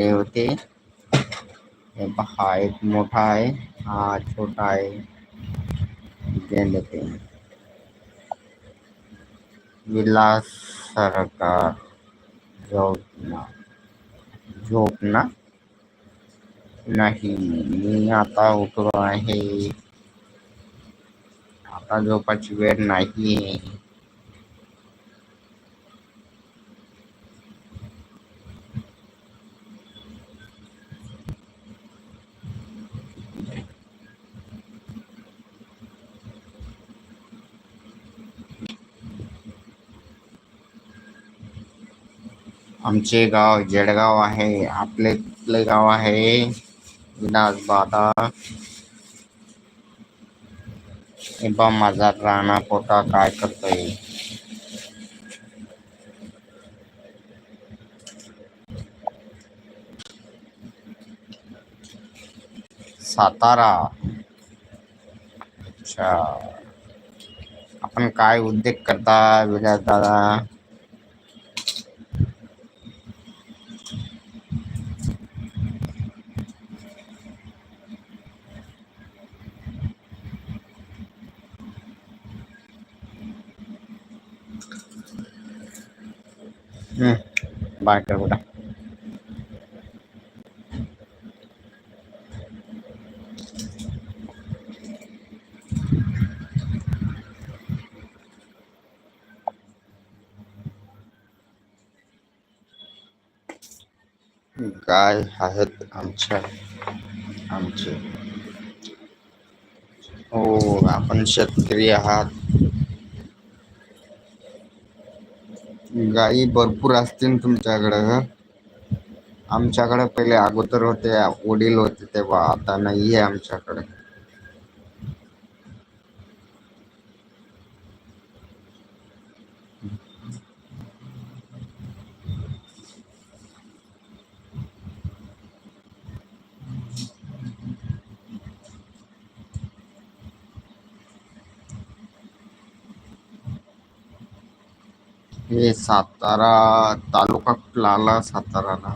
हे होते हे एक मोठा आहे हा छोटा आहे गेंद पेन विलास सरकार झोपना झोपना नाही मी आता उठलो आहे आता झोपाची वेळ नाहीये आमचे गाव जळगाव आहे आपले कुठले गाव आहे? विलास बादा. हे बा माझा राणा पोटा काय करतोय. सातारा. अच्छा. आपण काय उद्योग करता विलास दादा? बाय कर बेटा। गाय आहेत आमच्या आमचे. हो आपण गायी भरपूर असतील तुमच्याकडं आमच्याकडं पहिले अगोदर होते वडील होते तेव्हा आता नाही आहे आमच्याकडे. हे सातारा तालुका लाला सातारा ना.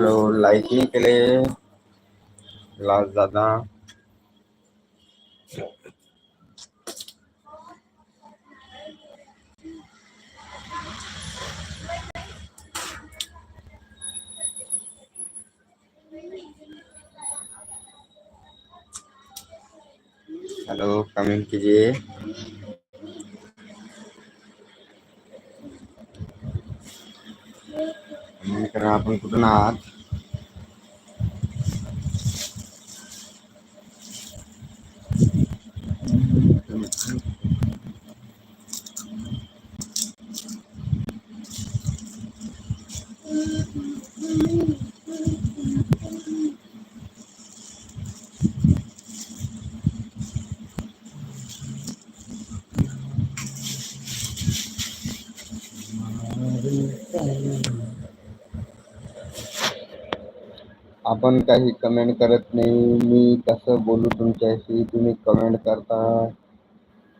हॅलो लाईक नाही केले विलास दादा हेलो कमेंट कीजिए। कमेंट करा आपण कुठून आहात आपण काही कमेंट करत नाही. मी कसं बोलू तुमच्याशी? तुम्ही कमेंट करता.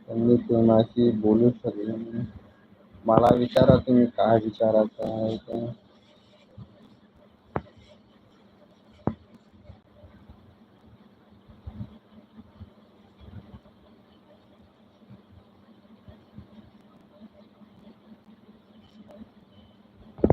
मी कोणाशी बोलू शकेन मला विचारा तुम्ही काय विचारायचं आहे.